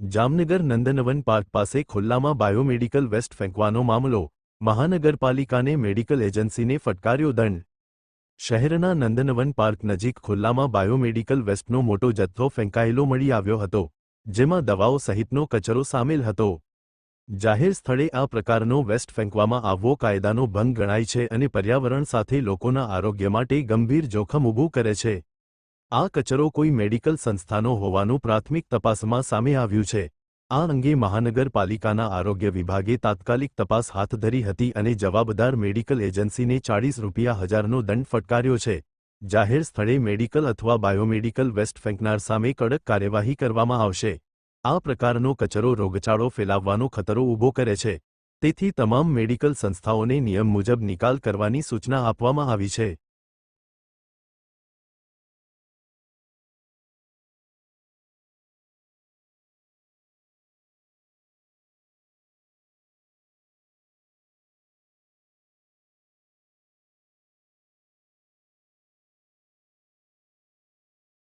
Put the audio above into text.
જામનગર નંદનવન park પાસે ખુલ્લામાં biomedical waste ફેંકવાનો મામલો, મહાનગરપાલિકાને મેડિકલ એજન્સીને ફટકાર્યો દંડ. શહેરના નંદનવન પાર્ક નજીક ખુલ્લામાં બાયોમેડિકલ વેસ્ટનો મોટો જથ્થો ફેંકાયેલો મળી આવ્યો હતો, જેમાં દવાઓ સહિતનો કચરો સામેલ હતો. જાહેર સ્થળે આ પ્રકારનો વેસ્ટ ફેંકવામાં આવવો કાયદાનો ભંગ ગણાય છે અને પર્યાવરણ સાથે લોકોના આરોગ્ય માટે ગંભીર જોખમ ઊભું કરે છે. આ કચરો કોઈ મેડિકલ સંસ્થાનો હોવાનું પ્રાથમિક તપાસમાં સામે આવ્યું છે. આ અંગે મહાનગરપાલિકાના આરોગ્ય વિભાગે તાત્કાલિક તપાસ હાથ ધરી હતી અને જવાબદાર મેડિકલ એજન્સીને ચાળીસ રૂપિયા હજારનો દંડ ફટકાર્યો છે. જાહેર સ્થળે મેડિકલ અથવા બાયોમેડિકલ વેસ્ટ ફેંકનાર સામે કડક કાર્યવાહી કરવામાં આવશે. આ પ્રકારનો કચરો રોગચાળો ફેલાવવાનો ખતરો ઊભો કરે છે. તેથી તમામ મેડિકલ સંસ્થાઓને નિયમ મુજબ નિકાલ કરવાની સૂચના આપવામાં આવી છે.